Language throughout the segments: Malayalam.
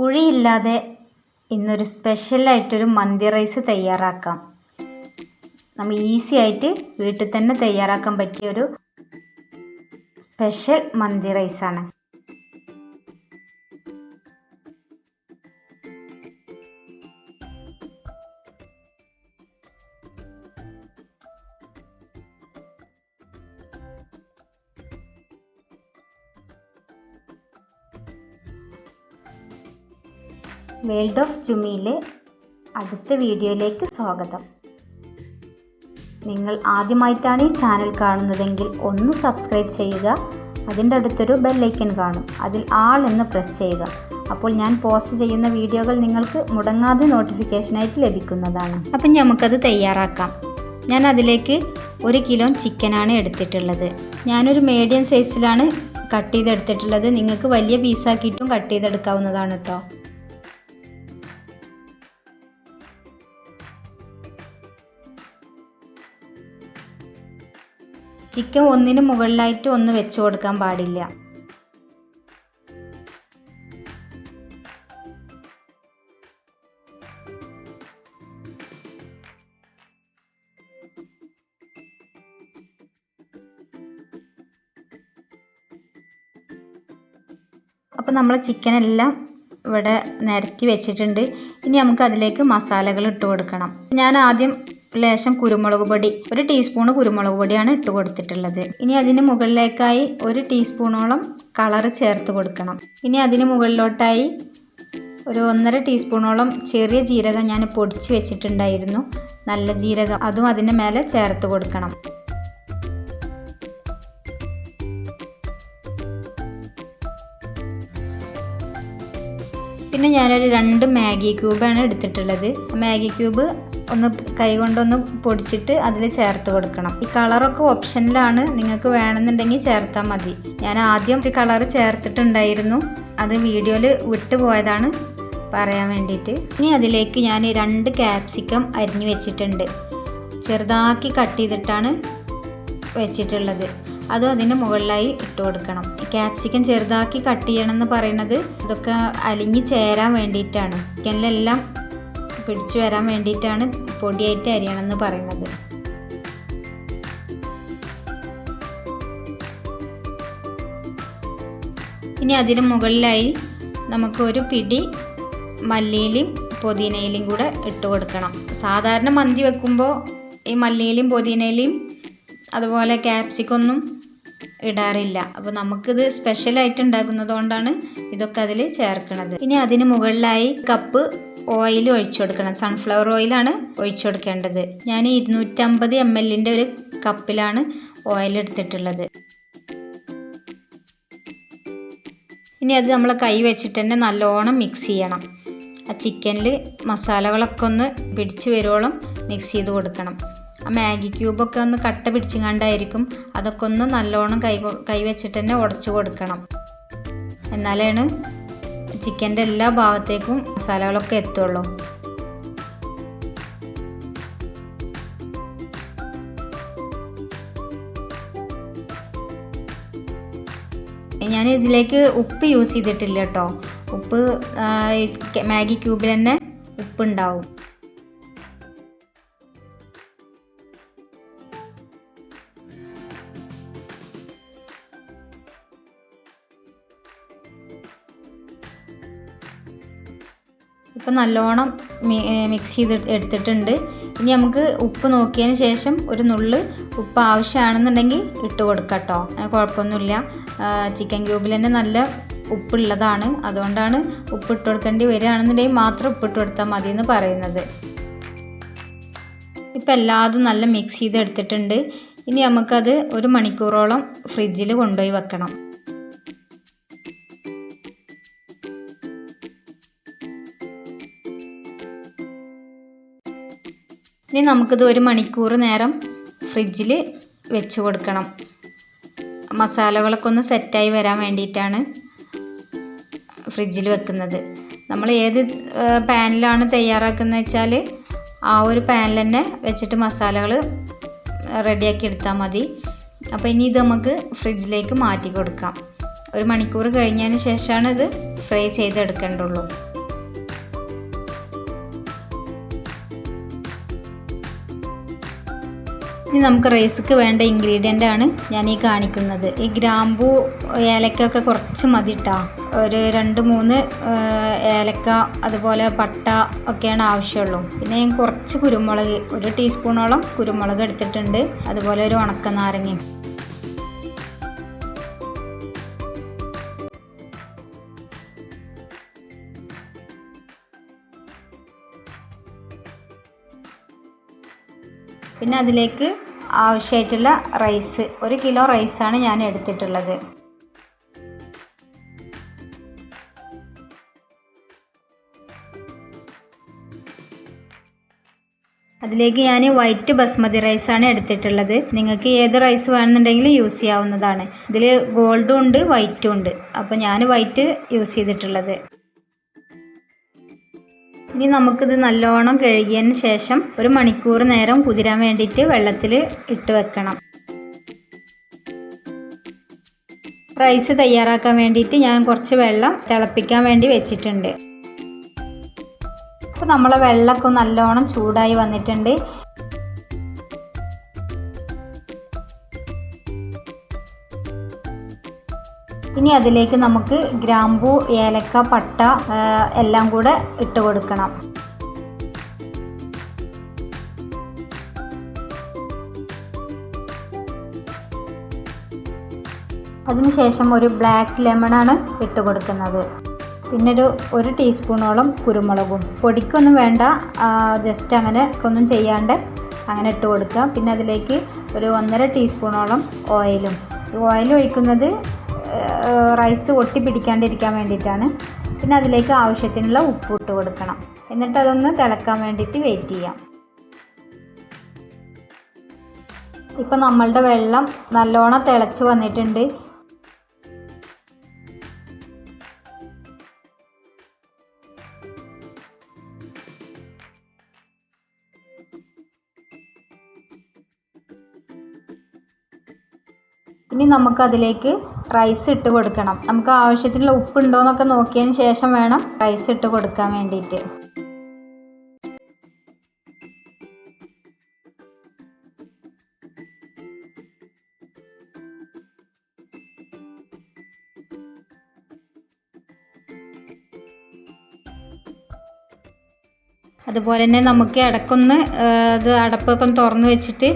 കുഴിയില്ലാതെ ഇന്നൊരു സ്പെഷ്യലായിട്ടൊരു മന്തി റൈസ് തയ്യാറാക്കാം. നമ്മൾ ഈസി ആയിട്ട് വീട്ടിൽ തന്നെ തയ്യാറാക്കാൻ പറ്റിയ ഒരു സ്പെഷ്യൽ മന്തി റൈസാണ് വേൾഡ് ഓഫ് ജുമിയിലെ അടുത്ത വീഡിയോയിലേക്ക് സ്വാഗതം. നിങ്ങൾ ആദ്യമായിട്ടാണ് ഈ ചാനൽ കാണുന്നതെങ്കിൽ ഒന്ന് സബ്സ്ക്രൈബ് ചെയ്യുക അതിന്റെ അടുത്തൊരു ബെല്ലൈക്കൻ കാണും. അതിൽ ആൾ എന്ന് പ്രസ് ചെയ്യുക. അപ്പോൾ ഞാൻ പോസ്റ്റ് ചെയ്യുന്ന വീഡിയോകൾ നിങ്ങൾക്ക് മുടങ്ങാതെ നോട്ടിഫിക്കേഷനായിട്ട് ലഭിക്കുന്നതാണ്. അപ്പം നമുക്കത് തയ്യാറാക്കാം. ഞാൻ അതിലേക്ക് ഒരു കിലോ ചിക്കനാണ് എടുത്തിട്ടുള്ളത്. ഞാനൊരു മീഡിയം സൈസിലാണ് കട്ട് ചെയ്തെടുത്തിട്ടുള്ളത്. നിങ്ങൾക്ക് വലിയ പീസാക്കിയിട്ടും കട്ട് ചെയ്തെടുക്കാവുന്നതാണ് കേട്ടോ ചിക്കൻ ഒന്നിന് മുകളിലായിട്ട് ഒന്ന് വെച്ച് കൊടുക്കാൻ പാടില്ല. അപ്പോൾ നമ്മൾ ചിക്കൻ എല്ലാം ഇവിടെ നിരത്തി വെച്ചിട്ടുണ്ട്. ഇനി നമുക്ക് അതിലേക്ക് മസാലകൾ ഇട്ട് കൊടുക്കണം. ഞാൻ ആദ്യം ലേശം കുരുമുളക് പൊടി ഒരു ടീസ്പൂണ് കുരുമുളക് പൊടിയാണ് ഇട്ട് കൊടുത്തിട്ടുള്ളത്. ഇനി അതിന് മുകളിലേക്കായി ഒരു ടീസ്പൂണോളം കളറ് ചേർത്ത് കൊടുക്കണം. ഇനി അതിന് മുകളിലോട്ടായി ഒരു ഒന്നര ടീസ്പൂണോളം ചെറിയ ജീരകം ഞാൻ പൊടിച്ച് വെച്ചിട്ടുണ്ടായിരുന്നു. നല്ല ജീരകം അതും അതിന്റെ മേലെ ചേർത്ത് കൊടുക്കണം. പിന്നെ ഞാനൊരു രണ്ട് മാഗി ക്യൂബാണ് എടുത്തിട്ടുള്ളത്. മാഗി ക്യൂബ് ഒന്ന് കൈ കൊണ്ടൊന്ന് പൊടിച്ചിട്ട് അതിൽ ചേർത്ത് കൊടുക്കണം. ഈ കളറൊക്കെ ഓപ്ഷനിലാണ്. നിങ്ങൾക്ക് വേണമെന്നുണ്ടെങ്കിൽ ചേർത്താൽ മതി. ഞാൻ ആദ്യം ഈ കളർ ചേർത്തിട്ടുണ്ടായിരുന്നു. അത് വീഡിയോയിൽ വിട്ടുപോയതാണ് പറയാൻ വേണ്ടിയിട്ട്. ഇനി അതിലേക്ക് ഞാൻ രണ്ട് ക്യാപ്സിക്കം അരിഞ്ഞു വെച്ചിട്ടുണ്ട്. ചെറുതാക്കി കട്ട് ചെയ്തിട്ടാണ് വെച്ചിട്ടുള്ളത്. അതും അതിന് മുകളിലായി ഇട്ട് കൊടുക്കണം. ക്യാപ്സിക്കം ചെറുതാക്കി കട്ട് ചെയ്യണം എന്ന് പറയുന്നത് ഇതൊക്കെ അലിഞ്ഞ് ചേരാൻ വേണ്ടിയിട്ടാണ്. ചിക്കനിലെല്ലാം പിടിച്ചു വരാൻ വേണ്ടിയിട്ടാണ് പൊടിയായിട്ട് അരിയണം എന്ന് പറയുന്നത്. ഇനി അതിന് മുകളിലായി നമുക്ക് ഒരു പിടി മല്ലിയിലും പുതിനയിലും കൂടെ ഇട്ട് കൊടുക്കണം. സാധാരണ മന്തി വെക്കുമ്പോൾ ഈ മല്ലിയിലും പുതിനയിലും അതുപോലെ ക്യാപ്സിക്കൊന്നും ഇടാറില്ല. അപ്പോൾ നമുക്കിത് സ്പെഷ്യലായിട്ട് ഉണ്ടാക്കുന്നത് കൊണ്ടാണ് ഇതൊക്കെ അതിൽ ചേർക്കുന്നത് ഇനി അതിന് മുകളിലായി കപ്പ് ഓയിൽ ഒഴിച്ചു കൊടുക്കണം. സൺഫ്ലവർ ഓയിലാണ് ഒഴിച്ചു കൊടുക്കേണ്ടത്. ഞാൻ ഇരുന്നൂറ്റമ്പത് എം എല്ലിന്റെ ഒരു കപ്പിലാണ് ഓയിൽ എടുത്തിട്ടുള്ളത്. ഇനി അത് നമ്മൾ കൈ വെച്ചിട്ട് തന്നെ നല്ലോണം മിക്സ് ചെയ്യണം. ആ ചിക്കനിൽ മസാലകളൊക്കെ ഒന്ന് പിടിച്ചു വരുവോളം മിക്സ് ചെയ്ത് കൊടുക്കണം. ആ മാഗി ക്യൂബൊക്കെ ഒന്ന് കട്ട പിടിച്ചുകൊണ്ടായിരിക്കും അതൊക്കെ ഒന്ന് നല്ലോണം കൈ കൈ വെച്ചിട്ട് തന്നെ ഉടച്ചു കൊടുക്കണം. എന്നാലാണ് ചിക്കന്റെ എല്ലാ ഭാഗത്തേക്കും മസാലകളൊക്കെ എത്തുള്ളൂ. ഞാൻ ഇതിലേക്ക് ഉപ്പ് യൂസ് ചെയ്തിട്ടില്ല കേട്ടോ. ഉപ്പ് മാഗി ക്യൂബിൽ തന്നെ ഉപ്പുണ്ടാവും. ഇപ്പം നല്ലോണം മിക്സ് ചെയ്ത് എടുത്തിട്ടുണ്ട്. ഇനി നമുക്ക് ഉപ്പ് നോക്കിയതിന് ശേഷം ഒരു നുള്ള് ഉപ്പ് ആവശ്യമാണെന്നുണ്ടെങ്കിൽ ഇട്ട് കൊടുക്കാം കേട്ടോ. കുഴപ്പമൊന്നുമില്ല. ചിക്കൻ ക്യൂബിൽ തന്നെ നല്ല ഉപ്പുള്ളതാണ്. അതുകൊണ്ടാണ് ഉപ്പ് ഇട്ട് കൊടുക്കേണ്ടി വരികയാണെന്നുണ്ടെങ്കിൽ മാത്രം ഉപ്പ് ഇട്ട് കൊടുത്താൽ മതി എന്ന് പറയുന്നത്. ഇപ്പം എല്ലാതും നല്ല മിക്സ് ചെയ്ത് എടുത്തിട്ടുണ്ട്. ഇനി നമുക്കത് ഒരു മണിക്കൂറോളം ഫ്രിഡ്ജിൽ കൊണ്ടുപോയി വെക്കണം. ഇനി നമുക്കിത് ഒരു മണിക്കൂർ നേരം ഫ്രിഡ്ജിൽ വെച്ച് കൊടുക്കണം. മസാലകളൊക്കെ ഒന്ന് സെറ്റായി വരാൻ വേണ്ടിയിട്ടാണ് ഫ്രിഡ്ജിൽ വെക്കുന്നത്. നമ്മൾ ഏത് പാനിലാണ് തയ്യാറാക്കുന്നത് വെച്ചാൽ ആ ഒരു പാനിൽ തന്നെ വെച്ചിട്ട് മസാലകൾ റെഡിയാക്കി എടുത്താൽ മതി. അപ്പോൾ ഇനി ഇത് നമുക്ക് ഫ്രിഡ്ജിലേക്ക് മാറ്റി കൊടുക്കാം. ഒരു മണിക്കൂർ കഴിഞ്ഞതിന് ശേഷമാണ് ഇത് ഫ്രൈ ചെയ്തെടുക്കേണ്ടുള്ളൂ. ഇനി നമുക്ക് റൈസ്ക്ക് വേണ്ട ഇൻഗ്രീഡിയന്റ് ആണ് ഞാൻ ഈ കാണിക്കുന്നത്. ഈ ഗ്രാമ്പു ഏലക്കൊക്കെ കുറച്ച് മതി കേട്ടോ ഒരു രണ്ട് മൂന്ന് ഏലക്ക അതുപോലെ പട്ട ഒക്കെയാണ് ആവശ്യമുള്ളൂ. പിന്നെ ഞാൻ കുറച്ച് കുരുമുളക് ഒരു ടീസ്പൂണോളം കുരുമുളക് എടുത്തിട്ടുണ്ട്. അതുപോലെ ഒരു ഉണക്ക നാരങ്ങയും. പിന്നെ അതിലേക്ക് ആവശ്യമായിട്ടുള്ള റൈസ് ഒരു കിലോ റൈസാണ് ഞാൻ എടുത്തിട്ടുള്ളത്. അതിലേക്ക് ഞാൻ വൈറ്റ് ബസ്മതി റൈസാണ് എടുത്തിട്ടുള്ളത്. നിങ്ങൾക്ക് ഏത് റൈസ് വേണമെന്നുണ്ടെങ്കിൽ യൂസ് ചെയ്യാവുന്നതാണ്. ഇതിൽ ഗോൾഡും ഉണ്ട് വൈറ്റും ഉണ്ട്. അപ്പോൾ ഞാൻ വൈറ്റ് യൂസ് ചെയ്തിട്ടുള്ളത്. ഇനി നമുക്കിത് നല്ലോണം കഴുകിയതിന് ശേഷം ഒരു മണിക്കൂർ നേരം കുതിരാൻ വേണ്ടിയിട്ട് വെള്ളത്തിൽ ഇട്ട് വെക്കണം. റൈസ് തയ്യാറാക്കാൻ വേണ്ടിയിട്ട് ഞാൻ കുറച്ച് വെള്ളം തിളപ്പിക്കാൻ വേണ്ടി വെച്ചിട്ടുണ്ട്. അപ്പോൾ നമ്മളെ വെള്ളമൊക്കെ നല്ലോണം ചൂടായി വന്നിട്ടുണ്ട്. ഇനി അതിലേക്ക് നമുക്ക് ഗ്രാമ്പൂ ഏലക്ക പട്ട എല്ലാം കൂടെ ഇട്ട് കൊടുക്കണം. അതിനുശേഷം ഒരു ബ്ലാക്ക് ലെമണാണ് ഇട്ട് കൊടുക്കുന്നത്. പിന്നെ ഒരു ഒരു ടീസ്പൂണോളം കുരുമുളകും. പൊടിക്കൊന്നും വേണ്ട ജസ്റ്റ് അങ്ങനെ ഒന്നും ചെയ്യാണ്ട് അങ്ങനെ ഇട്ട് കൊടുക്കുക. പിന്നെ അതിലേക്ക് ഒരു ഒന്നര ടീസ്പൂണോളം ഓയിലും. ഈ ഓയിൽ ഒഴിക്കുന്നത് റൈസ് ഒട്ടി പിടിക്കാണ്ടിരിക്കാൻ വേണ്ടിയിട്ടാണ്. പിന്നെ അതിലേക്ക് ആവശ്യത്തിനുള്ള ഉപ്പ് ഇട്ട് കൊടുക്കണം. എന്നിട്ട് അതൊന്ന് തിളക്കാൻ വേണ്ടിയിട്ട് വെയിറ്റ് ചെയ്യാം. ഇപ്പം നമ്മളുടെ വെള്ളം നല്ലോണം തിളച്ച് വന്നിട്ടുണ്ട്. ഇനി നമുക്ക് അതിലേക്ക് റൈസ് ഇട്ട് കൊടുക്കണം. നമുക്ക് ആവശ്യത്തിനുള്ള ഉപ്പ് ഉണ്ടോയെന്നൊക്കെ നോക്കിയതിന് ശേഷം വേണം റൈസ് ഇട്ട് കൊടുക്കാൻ വേണ്ടിയിട്ട് അതുപോലെ തന്നെ നമുക്ക് ഇടയ്ക്കൊന്ന് അത് അടപ്പൊക്കെ ഒന്ന് തുറന്ന് വെച്ചിട്ട്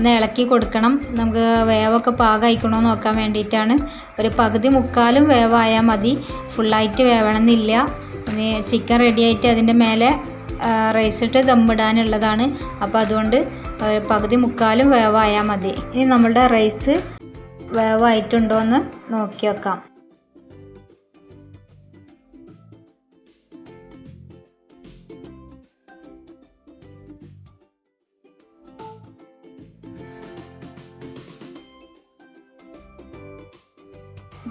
ഒന്ന് ഇളക്കി കൊടുക്കണം. നമുക്ക് വേവൊക്കെ പാകമായിക്കണോ എന്ന് നോക്കാൻ വേണ്ടിയിട്ടാണ്. ഒരു പകുതി മുക്കാലും വേവായാൽ മതി. ഫുള്ളായിട്ട് വേവണമെന്നില്ല. ഇനി ചിക്കൻ റെഡിയായിട്ട് അതിന്റെ മേലെ റൈസ് ഇട്ട് ദമ്മിടാനുള്ളതാണ്. അപ്പോൾ അതുകൊണ്ട് പകുതി മുക്കാലും വേവായാൽ മതി. ഇനി നമ്മളുടെ റൈസ് വേവായിട്ടുണ്ടോ എന്ന് നോക്കി വെക്കാം.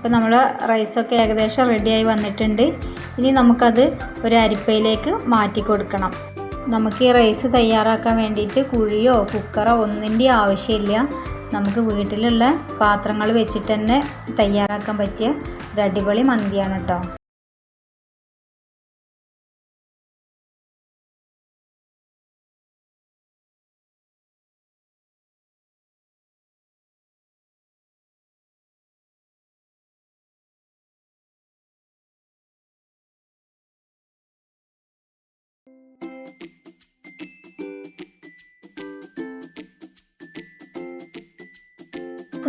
ഇപ്പോൾ നമ്മൾ റൈസൊക്കെ ഏകദേശം റെഡിയായി വന്നിട്ടുണ്ട്. ഇനി നമുക്കത് ഒരു അരിപ്പയിലേക്ക് മാറ്റി കൊടുക്കണം. നമുക്ക് ഈ റൈസ് തയ്യാറാക്കാൻ വേണ്ടിയിട്ട് കുഴിയോ കുക്കറോ ഒന്നിന്റെ ആവശ്യമില്ല. നമുക്ക് വീട്ടിലുള്ള പാത്രങ്ങൾ വെച്ചിട്ട് തന്നെ തയ്യാറാക്കാൻ പറ്റിയ ഒരു അടിപൊളി മന്തിയാണ് കേട്ടോ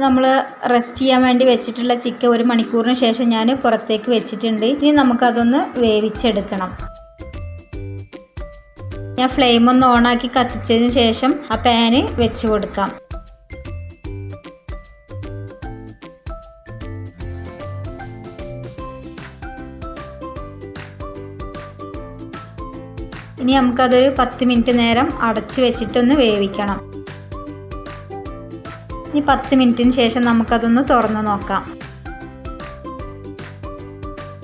നമ്മൾ റെസ്റ്റ് ചെയ്യാൻ വേണ്ടി വെച്ചിട്ടുള്ള ചിക്കൻ ഒരു മണിക്കൂറിന് ശേഷം ഞാൻ പുറത്തേക്ക് വെച്ചിട്ടുണ്ട്. ഇനി നമുക്കതൊന്ന് വേവിച്ചെടുക്കണം. ഞാൻ ഫ്ലെയിം ഒന്ന് ഓണാക്കി കത്തിച്ചതിന് ശേഷം ആ പാന് വെച്ച് കൊടുക്കാം. ഇനി നമുക്കതൊരു പത്ത് മിനിറ്റ് നേരം അടച്ചു വെച്ചിട്ടൊന്ന് വേവിക്കണം. ഇനി പത്ത് മിനിറ്റിന് ശേഷം നമുക്കതൊന്ന് തുറന്ന് നോക്കാം.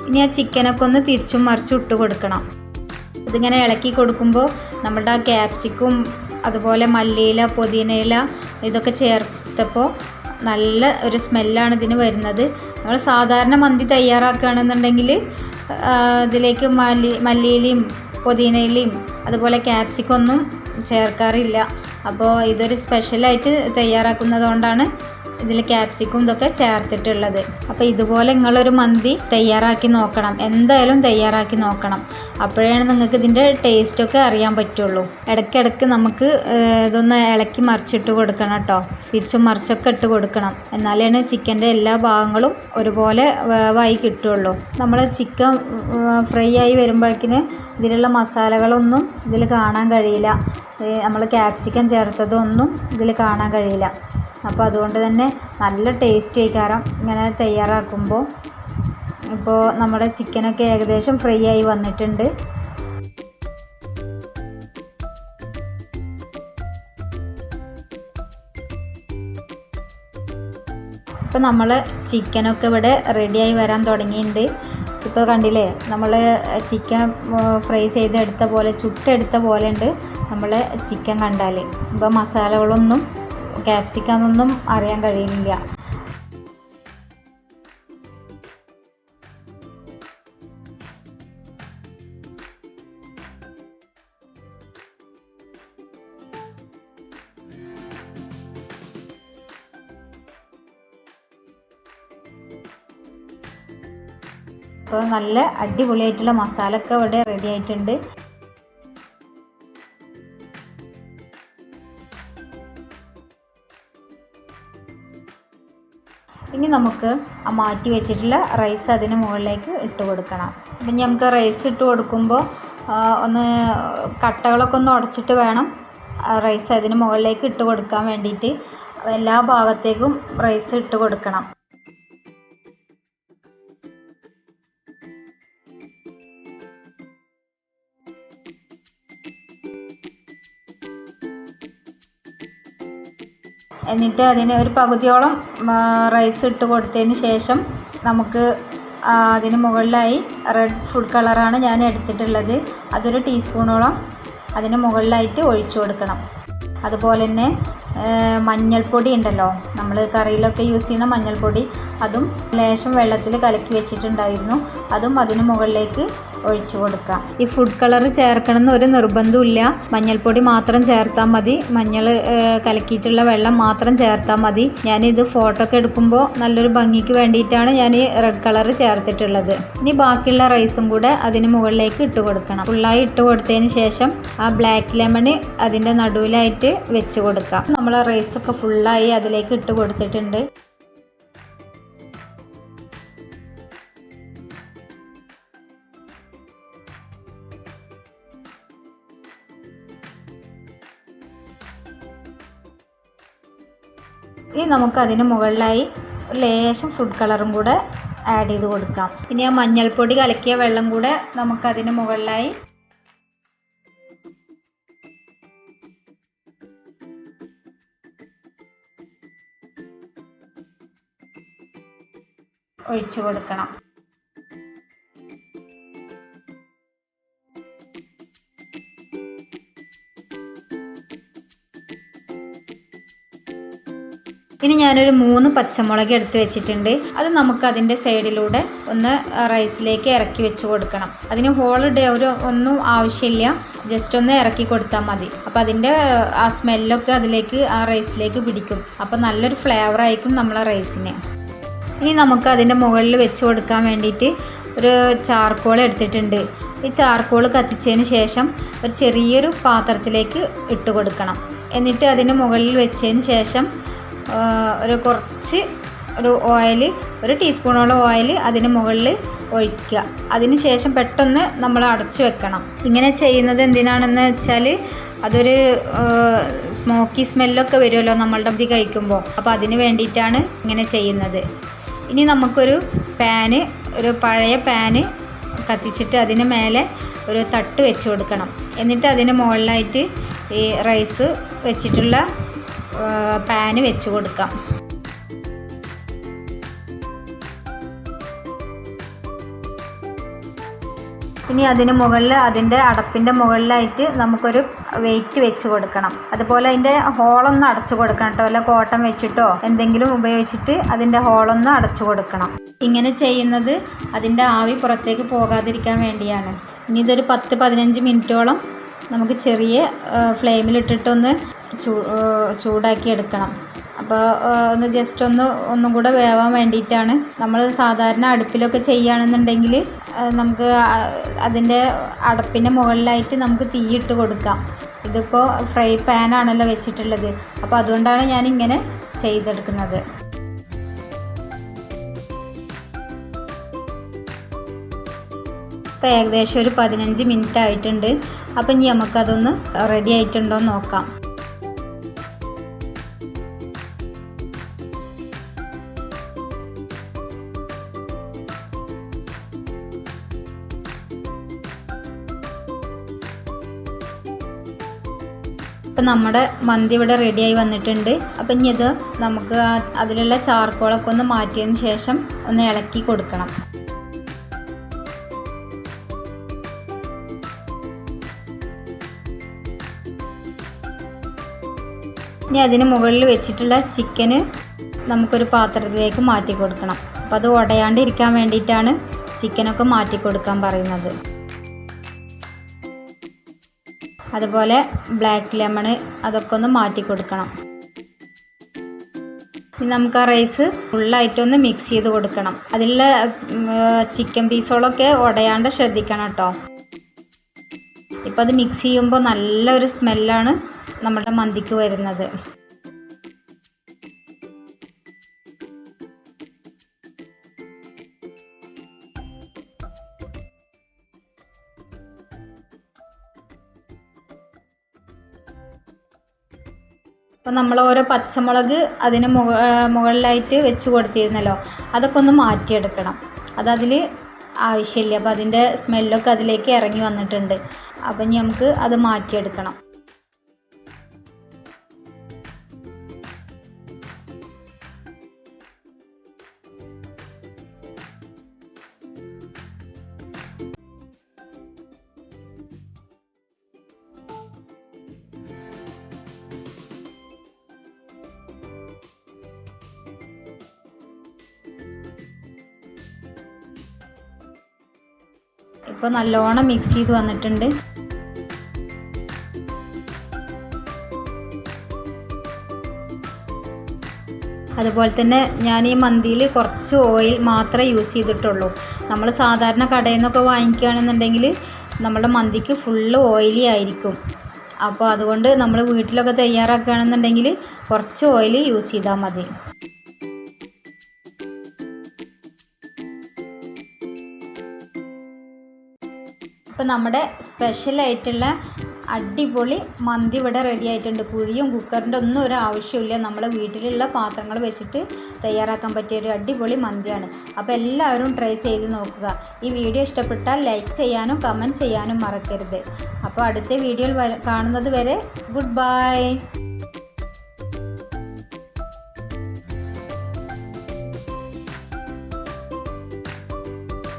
ഇനി ആ ചിക്കനൊക്കെ ഒന്ന് തിരിച്ചും മറിച്ചും ഇട്ട് കൊടുക്കണം. ഇതിങ്ങനെ ഇളക്കി കൊടുക്കുമ്പോൾ നമ്മുടെ ആ ക്യാപ്സിക്കും അതുപോലെ മല്ലിയില പുതിനയില ഇതൊക്കെ ചേർത്തപ്പോൾ നല്ല ഒരു സ്മെല്ലാണ് ഇതിന് വരുന്നത്. നമ്മൾ സാധാരണ മന്തി തയ്യാറാക്കുകയാണെന്നുണ്ടെങ്കിൽ ഇതിലേക്ക് മല്ലി മല്ലിയിലയും പുതിനയിലയും അതുപോലെ ക്യാപ്സിക്കൊന്നും ചേർക്കാറില്ല. അപ്പോൾ ഇതൊരു സ്പെഷ്യലായിട്ട് തയ്യാറാക്കുന്നതുകൊണ്ടാണ് ഇതിൽ ക്യാപ്സിക്കും ഇതൊക്കെ ചേർത്തിട്ടുള്ളത്. അപ്പോൾ ഇതുപോലെ നിങ്ങളൊരു മന്തി തയ്യാറാക്കി നോക്കണം. എന്തായാലും തയ്യാറാക്കി നോക്കണം. അപ്പോഴാണ് നിങ്ങൾക്ക് ഇതിന്റെ ടേസ്റ്റൊക്കെ അറിയാൻ പറ്റുള്ളൂ. ഇടയ്ക്കിടയ്ക്ക് നമുക്ക് ഇതൊന്ന് ഇളക്കി മറിച്ചിട്ട് കൊടുക്കണം കേട്ടോ. തിരിച്ചും മറിച്ചൊക്കെ ഇട്ട് കൊടുക്കണം. എന്നാലാണ് ചിക്കന്റെ എല്ലാ ഭാഗങ്ങളും ഒരുപോലെ വേവായി കിട്ടുള്ളൂ. നമ്മൾ ചിക്കൻ ഫ്രൈ ആയി വരുമ്പോഴേക്കിന് ഇതിലുള്ള മസാലകളൊന്നും ഇതിൽ കാണാൻ കഴിയില്ല. നമ്മൾ ക്യാപ്സിക്കം ചേർത്തതൊന്നും ഇതിൽ കാണാൻ കഴിയില്ല. അപ്പോൾ അതുകൊണ്ട് തന്നെ നല്ല ടേസ്റ്റ് ആയിക്കാരം ഇങ്ങനെ തയ്യാറാക്കുമ്പോൾ ഇപ്പോൾ നമ്മുടെ ചിക്കനൊക്കെ ഏകദേശം ഫ്രൈ ആയി വന്നിട്ടുണ്ട്. ഇപ്പോൾ നമ്മൾ ചിക്കനൊക്കെ ഇവിടെ റെഡിയായി വരാൻ തുടങ്ങിയിട്ടുണ്ട് ഇപ്പോൾ കണ്ടില്ലേ നമ്മൾ ചിക്കൻ ഫ്രൈ ചെയ്തെടുത്ത പോലെ ചുട്ടെടുത്ത പോലെ ഉണ്ട് നമ്മൾ ചിക്കൻ കണ്ടാൽ ഇപ്പോൾ മസാലകളൊന്നും ക്യാപ്സിക്കാന്നൊന്നും അറിയാൻ കഴിയുന്നില്ല. അപ്പോൾ നല്ല അടിപൊളിയായിട്ടുള്ള മസാല ഒക്കെ ഇവിടെ റെഡി ആയിട്ടുണ്ട്. ഇനി നമുക്ക് ആ മാറ്റി വെച്ചിട്ടുള്ള റൈസ് അതിന് മുകളിലേക്ക് ഇട്ട് കൊടുക്കണം. അപ്പം നമുക്ക് റൈസ് ഇട്ട് കൊടുക്കുമ്പോൾ ഒന്ന് കട്ടകളൊക്കെ ഒന്ന് ഉടച്ചിട്ട് വേണം റൈസ് അതിന് മുകളിലേക്ക് ഇട്ട് കൊടുക്കാൻ വേണ്ടിയിട്ട്. എല്ലാ ഭാഗത്തേക്കും റൈസ് ഇട്ട് കൊടുക്കണം. എന്നിട്ട് അതിന് ഒരു പകുതിയോളം റൈസ് ഇട്ട് കൊടുത്തതിന് ശേഷം നമുക്ക് അതിന് മുകളിലായി റെഡ് ഫുഡ് കളറാണ് ഞാൻ എടുത്തിട്ടുള്ളത്. അതൊരു ടീസ്പൂണോളം അതിന് മുകളിലായിട്ട് ഒഴിച്ചു കൊടുക്കണം. അതുപോലെ തന്നെ മഞ്ഞൾപ്പൊടി ഉണ്ടല്ലോ നമ്മൾ കറിയിലൊക്കെ യൂസ് ചെയ്യുന്ന മഞ്ഞൾപ്പൊടി അതും ലേശം വെള്ളത്തിൽ കലക്കി വെച്ചിട്ടുണ്ടായിരുന്നു. അതും അതിന് മുകളിലേക്ക് ഒഴിച്ചു കൊടുക്കാം. ഈ ഫുഡ് കളർ ചേർക്കണമെന്ന് ഒരു നിർബന്ധമില്ല മഞ്ഞൾപ്പൊടി മാത്രം ചേർത്താൽ മതി. മഞ്ഞൾ കലക്കിയിട്ടുള്ള വെള്ളം മാത്രം ചേർത്താൽ മതി. ഞാനിത് ഫോട്ടോ ഒക്കെ എടുക്കുമ്പോൾ നല്ലൊരു ഭംഗിക്ക് വേണ്ടിയിട്ടാണ് ഞാൻ ഈ റെഡ് കളർ ചേർത്തിട്ടുള്ളത്. ഇനി ബാക്കിയുള്ള റൈസും കൂടെ അതിന് മുകളിലേക്ക് ഇട്ട് കൊടുക്കണം. ഫുള്ളായി ഇട്ട് കൊടുത്തതിന് ശേഷം ആ ബ്ലാക്ക് ലെമൺ അതിന്റെ നടുവിലായിട്ട് വെച്ച് കൊടുക്കാം. നമ്മൾ റൈസൊക്കെ ഫുള്ളായി അതിലേക്ക് ഇട്ട് കൊടുത്തിട്ടുണ്ട്. ഇനി നമുക്ക് അതിന് മുകളിലായി ലേശം ഫുഡ് കളറും കൂടെ ആഡ് ചെയ്ത് കൊടുക്കാം. ഇനി ആ മഞ്ഞൾപ്പൊടി കലക്കിയ വെള്ളം കൂടെ നമുക്ക് അതിന് മുകളിലായി ഒഴിച്ചു കൊടുക്കണം. ഇനി ഞാനൊരു മൂന്ന് പച്ചമുളക് എടുത്തു വെച്ചിട്ടുണ്ട്. അത് നമുക്ക് അതിന്റെ സൈഡിലൂടെ ഒന്ന് റൈസിലേക്ക് ഇറക്കി വെച്ച് കൊടുക്കണം. അതിന് ഹോളിഡേ ഒരു ഒന്നും ആവശ്യമില്ല. ജസ്റ്റ് ഒന്ന് ഇറക്കി കൊടുത്താൽ മതി. അപ്പോൾ അതിന്റെ ആ സ്മെല്ലൊക്കെ അതിലേക്ക് ആ റൈസിലേക്ക് പിടിക്കും. അപ്പോൾ നല്ലൊരു ഫ്ലേവർ ആയിരിക്കും നമ്മളെ റൈസിന്. ഇനി നമുക്ക് അതിന്റെ മുകളിൽ വെച്ച് കൊടുക്കാൻ വേണ്ടിയിട്ട് ഒരു ചാർക്കോൾ എടുത്തിട്ടുണ്ട്. ഈ ചാർക്കോൾ കത്തിച്ചതിന് ശേഷം ഒരു ചെറിയൊരു പാത്രത്തിലേക്ക് ഇട്ട് കൊടുക്കണം. എന്നിട്ട് അതിന് മുകളിൽ വെച്ചതിന് ശേഷം ഒരു കുറച്ച് ഒരു ഓയിൽ ഒരു ടീസ്പൂണോളം ഓയിൽ അതിന് മുകളിൽ ഒഴിക്കുക. അതിന് ശേഷം പെട്ടെന്ന് നമ്മൾ അടച്ചു വെക്കണം. ഇങ്ങനെ ചെയ്യുന്നത് എന്തിനാണെന്ന് വെച്ചാൽ അതൊരു സ്മോക്കി സ്മെല്ലൊക്കെ വരുമല്ലോ നമ്മളുടെ ഇത് കഴിക്കുമ്പോൾ. അപ്പോൾ അതിന് വേണ്ടിയിട്ടാണ് ഇങ്ങനെ ചെയ്യുന്നത്. ഇനി നമുക്കൊരു പാന് ഒരു പഴയ പാന് കത്തിച്ചിട്ട് അതിന് മേലെ ഒരു തട്ട് വെച്ച് കൊടുക്കണം. എന്നിട്ട് അതിന് മുകളിലായിട്ട് ഈ റൈസ് വെച്ചിട്ടുള്ള പാന് വെച്ച് കൊടുക്കാം. ഇനി അതിന് മുകളിൽ അതിന്റെ അടപ്പിന്റെ മുകളിലായിട്ട് നമുക്കൊരു വെയിറ്റ് വെച്ച് കൊടുക്കണം. അതുപോലെ അതിന്റെ ഹോളൊന്ന് അടച്ചു കൊടുക്കണം കേട്ടോ. അല്ല കോട്ടം വെച്ചിട്ടോ എന്തെങ്കിലും ഉപയോഗിച്ചിട്ട് അതിന്റെ ഹോളൊന്ന് അടച്ചു കൊടുക്കണം. ഇങ്ങനെ ചെയ്യുന്നത് അതിന്റെ ആവി പുറത്തേക്ക് പോകാതിരിക്കാൻ വേണ്ടിയാണ്. ഇനി ഇതൊരു പത്ത് പതിനഞ്ച് മിനിറ്റോളം നമുക്ക് ചെറിയ ഫ്ലെയിമിലിട്ടിട്ടൊന്ന് ചൂടാക്കി എടുക്കണം. അപ്പോൾ ഒന്ന് ജസ്റ്റ് ഒന്ന് ഒന്നും കൂടെ വേവാൻ വേണ്ടിയിട്ടാണ് നമ്മൾ സാധാരണ അടുപ്പിലൊക്കെ ചെയ്യുകയാണെന്നുണ്ടെങ്കിൽ നമുക്ക് അതിന്റെ അടപ്പിന്റെ മുകളിലായിട്ട് നമുക്ക് തീയിട്ട് കൊടുക്കാം. ഇതിപ്പോൾ ഫ്രൈ പാനാണല്ലോ വെച്ചിട്ടുള്ളത്. അപ്പോൾ അതുകൊണ്ടാണ് ഞാൻ ഇങ്ങനെ ചെയ്തെടുക്കുന്നത്. ഇപ്പോൾ ഏകദേശം ഒരു പതിനഞ്ച് മിനിറ്റ് ആയിട്ടുണ്ട്. അപ്പം ഇനി നമുക്കതൊന്ന് റെഡി ആയിട്ടുണ്ടോ നോക്കാം. ഇപ്പം നമ്മുടെ മന്തി ഇവിടെ റെഡിയായി വന്നിട്ടുണ്ട്. അപ്പം ഇനി ഇത് നമുക്ക് അതിലുള്ള ചാർക്കോളൊക്കെ ഒന്ന് മാറ്റിയതിന് ശേഷം ഒന്ന് ഇളക്കി കൊടുക്കണം. ഇനി അതിന് മുകളിൽ വെച്ചിട്ടുള്ള ചിക്കന് നമുക്കൊരു പാത്രത്തിലേക്ക് മാറ്റി കൊടുക്കണം. അപ്പോൾ അത് ഉടയാണ്ടിരിക്കാൻ വേണ്ടിയിട്ടാണ് ചിക്കനൊക്കെ മാറ്റി കൊടുക്കാൻ പറയുന്നത്. അതുപോലെ ബ്ലാക്ക് ലെമൺ അതൊക്കെ ഒന്ന് മാറ്റി കൊടുക്കണം. നമുക്ക് ആ റൈസ് ഫുള്ളായിട്ടൊന്ന് മിക്സ് ചെയ്ത് കൊടുക്കണം. അതിലുള്ള ചിക്കൻ പീസുകളൊക്കെ ഉടയാണ്ട് ശ്രദ്ധിക്കണം കേട്ടോ ഇപ്പം അത് മിക്സ് ചെയ്യുമ്പോൾ നല്ലൊരു സ്മെല്ലാണ് നമ്മുടെ മന്തിക്ക് വരുന്നത്. അപ്പോൾ നമ്മൾ ഓരോ പച്ചമുളക് അതിന് മുക മുകളിലായിട്ട് വെച്ച് കൊടുത്തിരുന്നല്ലോ. അതൊക്കെ ഒന്ന് മാറ്റിയെടുക്കണം. അതതിൽ ആവശ്യമില്ല. അപ്പോൾ അതിന്റെ സ്മെല്ലൊക്കെ അതിലേക്ക് ഇറങ്ങി വന്നിട്ടുണ്ട്. അപ്പം ഇനി നമുക്ക് അത് മാറ്റിയെടുക്കണം. ഇപ്പോൾ നല്ലോണം മിക്സ് ചെയ്ത് വന്നിട്ടുണ്ട്. അതുപോലെ തന്നെ ഞാൻ ഈ മന്തിയിൽ കുറച്ച് ഓയിൽ മാത്രമേ യൂസ് ചെയ്തിട്ടുള്ളൂ. നമ്മൾ സാധാരണ കടയിൽ നിന്നൊക്കെ വാങ്ങിക്കുകയാണെന്നുണ്ടെങ്കിൽ നമ്മുടെ മന്തിക്ക് ഫുള്ള് ഓയിലി ആയിരിക്കും. അപ്പോൾ അതുകൊണ്ട് നമ്മൾ വീട്ടിലൊക്കെ തയ്യാറാക്കുകയാണെന്നുണ്ടെങ്കിൽ കുറച്ച് ഓയിൽ യൂസ് ചെയ്താൽ മതി. ഇപ്പം നമ്മുടെ സ്പെഷ്യലായിട്ടുള്ള അടിപൊളി മന്തി ഇവിടെ റെഡി ആയിട്ടുണ്ട്. കുഴിയും കുക്കറിന്റെ ഒന്നും ഒരു ആവശ്യമില്ല നമ്മളെ വീട്ടിലുള്ള പാത്രങ്ങൾ വെച്ചിട്ട് തയ്യാറാക്കാൻ പറ്റിയ ഒരു അടിപൊളി മന്തിയാണ്. അപ്പോൾ എല്ലാവരും ട്രൈ ചെയ്ത് നോക്കുക. ഈ വീഡിയോ ഇഷ്ടപ്പെട്ടാൽ ലൈക്ക് ചെയ്യാനും കമന്റ് ചെയ്യാനും മറക്കരുത്. അപ്പോൾ അടുത്ത വീഡിയോയിൽ കാണുന്നത് വരെ ഗുഡ് ബൈ